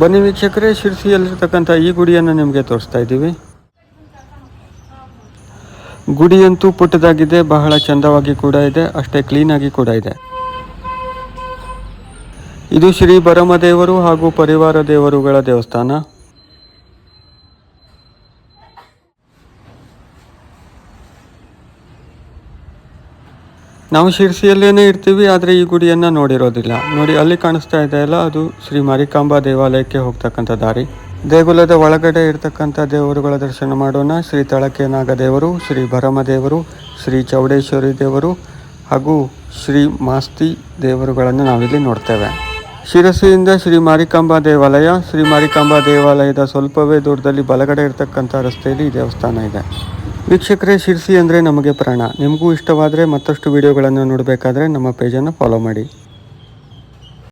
ಬನ್ನಿ ವೀಕ್ಷಕರೇ ಶಿರ್ಸಿಯಲ್ಲಿರ್ತಕ್ಕಂಥ ಈ ಗುಡಿಯನ್ನು ನಿಮಗೆ ತೋರಿಸ್ತಾ ಇದ್ದೀವಿ. ಗುಡಿಯಂತೂ ಪುಟ್ಟದಾಗಿದೆ, ಬಹಳ ಚಂದವಾಗಿ ಕೂಡ ಇದೆ, ಅಷ್ಟೇ ಕ್ಲೀನಾಗಿ ಕೂಡ ಇದೆ. ಇದು ಶ್ರೀ ಬರಮದೇವರು ಹಾಗೂ ಪರಿವಾರ ದೇವರುಗಳ ದೇವಸ್ಥಾನ. ನಾವು ಶಿರ್ಸಿಯಲ್ಲೇನೆ ಇರ್ತೀವಿ, ಆದರೆ ಈ ಗುಡಿಯನ್ನು ನೋಡಿರೋದಿಲ್ಲ. ನೋಡಿ, ಅಲ್ಲಿ ಕಾಣಿಸ್ತಾ ಇದೆ ಅಲ್ಲ, ಅದು ಶ್ರೀ ಮಾರಿಕಾಂಬಾ ದೇವಾಲಯಕ್ಕೆ ಹೋಗ್ತಕ್ಕಂಥ ದಾರಿ. ದೇಗುಲದ ಒಳಗಡೆ ಇರತಕ್ಕಂಥ ದೇವರುಗಳ ದರ್ಶನ ಮಾಡೋಣ. ಶ್ರೀ ತಳಕೆ ನಾಗದೇವರು ಶ್ರೀ ಭರಮದೇವರು, ಶ್ರೀ ಚೌಡೇಶ್ವರಿ ದೇವರು ಹಾಗೂ ಶ್ರೀ ಮಾಸ್ತಿ ದೇವರುಗಳನ್ನು ನಾವಿಲ್ಲಿ ನೋಡ್ತೇವೆ. ಶಿರಸಿಯಿಂದ ಶ್ರೀ ಮಾರಿಕಾಂಬಾ ದೇವಾಲಯ ಶ್ರೀ ಮಾರಿಕಾಂಬಾ ದೇವಾಲಯದ ಸ್ವಲ್ಪವೇ ದೂರದಲ್ಲಿ ಬಲಗಡೆ ಇರತಕ್ಕಂಥ ರಸ್ತೆಯಲ್ಲಿ ಈ ದೇವಸ್ಥಾನ ಇದೆ. ವೀಕ್ಷಕರೇ, ಶಿರಸಿ ಅಂದರೆ ನಮಗೆ ಪ್ರಾಣ. ನಿಮಗೂ ಇಷ್ಟವಾದರೆ ಮತ್ತಷ್ಟು ವಿಡಿಯೋಗಳನ್ನು ನೋಡಬೇಕಾದ್ರೆ ನಮ್ಮ ಪೇಜನ್ನು ಫಾಲೋ ಮಾಡಿ.